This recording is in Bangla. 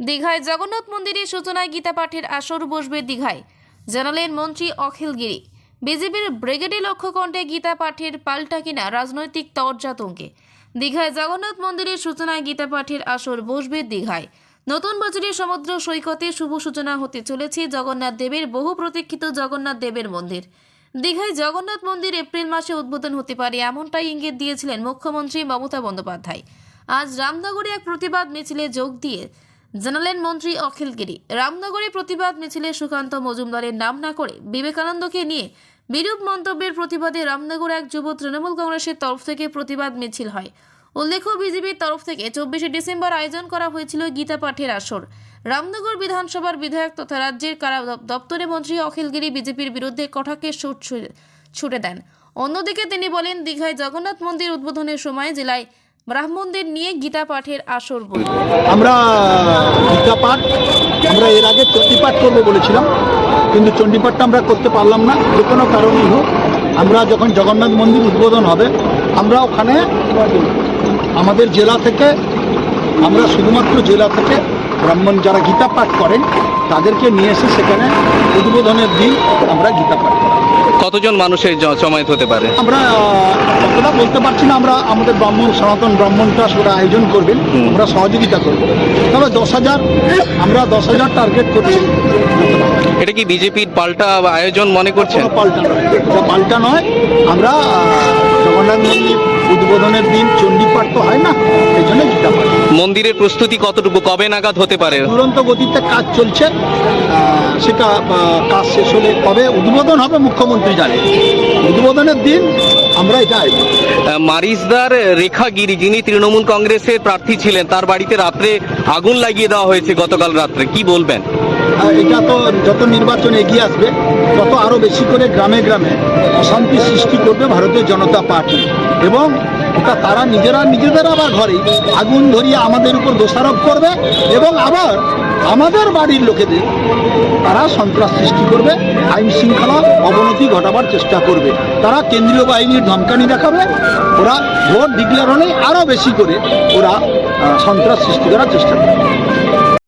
দীঘায় জগন্নাথ মন্দিরের সূচনায় গীতা পাঠের আসর বসবে দীঘায়। জানালেন মন্ত্রী অখিল গিরি। বিজেপির ব্রিগেডে লক্ষ্য কণ্ঠে গীতা পাঠের পাল্টা কিনা রাজনৈতিক তরজা তুঙ্গে দীঘায় জগন্নাথ মন্দিরের সূচনায় গীতা পাঠের আসর বসবে দীঘায়। নতুন বছরের সমুদ্র সৈকতে শুভ সূচনা হতে চলেছে জগন্নাথ দেবের বহু প্রতীক্ষিত জগন্নাথ দেবের মন্দির। দীঘায় জগন্নাথ মন্দির এপ্রিল মাসে উদ্বোধন হতে পারে এমনটাই ইঙ্গিত দিয়েছিলেন মুখ্যমন্ত্রী মমতা বন্দ্যোপাধ্যায়। আজ রামনগরে এক প্রতিবাদ মিছিলে যোগ দিয়ে জানালেন মন্ত্রী অখিল গিরি রামনগরে প্রতিবাদ মিছিলে সুকান্ত মজুমদারের নাম না করে বিবেকানন্দকে নিয়ে বিরূপ মন্তব্যের প্রতিবাদে রামনগরে এক যুব তৃণমূল কংগ্রেসের তরফ থেকে প্রতিবাদ মিছিল হয়। উল্লেখ্য, বিজেপির তরফ থেকে চব্বিশে ডিসেম্বর আয়োজন করা হয়েছিল গীতা পাঠের আসর। রামনগর বিধানসভার বিধায়ক তথা রাজ্যের কারা দপ- দপ্তরে মন্ত্রী অখিলগিরি বিজেপির বিরুদ্ধে কটাকে সুট ছু- ছুটে দেন। অন্যদিকে তিনি বলেন, দীঘায় জগন্নাথ মন্দির উদ্বোধনের সময় জেলায় ব্রাহ্মণদের নিয়ে গীতা পাঠের আসর বলবে আমরা গীতা পাঠ, আমরা এর আগে চণ্ডীপাঠ করব বলেছিলাম, কিন্তু চণ্ডীপাঠটা আমরা করতে পারলাম না। যে কোনো কারণেই হোক, আমরা যখন জগন্নাথ মন্দির উদ্বোধন হবে, আমরা ওখানে আমাদের জেলা থেকে, আমরা শুধুমাত্র জেলা থেকে ব্রাহ্মণ যারা গীতা পাঠ করেন, তাদেরকে নিয়ে এসে সেখানে উদ্বোধনের দিন আমরা গীতা পাঠ কতজন মানুষের জমায়েত হতে পারে? আমরা কথা কতটা বলতে পারছি না আমরা আমাদের ব্রাহ্মণ সনাতন ব্রাহ্মণ ট্রাস্ট সেটা আয়োজন করবেন আমরা সহযোগিতা করব। তবে দশ হাজার আমরা দশ হাজার টার্গেট করছি। এটা কি বিজেপির পাল্টা আয়োজন মনে করছেন? পাল্টা নয়। পাল্টা নয়। আমরা জগন্নাথ মন্দির উদ্বোধনের দিন চণ্ডীপাঠ তো হয় না এই জন্য গীতা পাঠ মন্দিরের প্রস্তুতি কতটুকু? কবে নাগাদ হতে পারে? দুরন্ত গতিতে কাজ চলছে সেটা কাজ শেষ হলে কবে? উদ্বোধন হবে মুখ্যমন্ত্রী জানে উদ্বোধনের দিন আমরা এটা আয়োজন মারিসদার রেখা গিরি যিনি তৃণমূল কংগ্রেসের প্রার্থী ছিলেন তার বাড়িতে রাত্রে আগুন লাগিয়ে দেওয়া হয়েছে গতকাল রাত্রে। কি বলবেন? এটা তো যত নির্বাচন এগিয়ে আসবে, তত আরও বেশি করে গ্রামে গ্রামে অশান্তি সৃষ্টি করবে ভারতীয় জনতা পার্টি। এবং ওটা তারা নিজেরা নিজেদের আবার ঘরে আগুন ধরিয়ে আমাদের উপর দোষারোপ করবে এবং আবার আমাদের বাড়ির লোকেদের তারা সন্ত্রাস সৃষ্টি করবে, আইন শৃঙ্খলা অবনতি ঘটাবার চেষ্টা করবে। তারা কেন্দ্রীয় বাহিনীর ধমকানি দেখাবে, ওরা ভোট ডিক্লার হলে আরও বেশি করে ওরা সন্ত্রাস সৃষ্টি করার চেষ্টা করবে।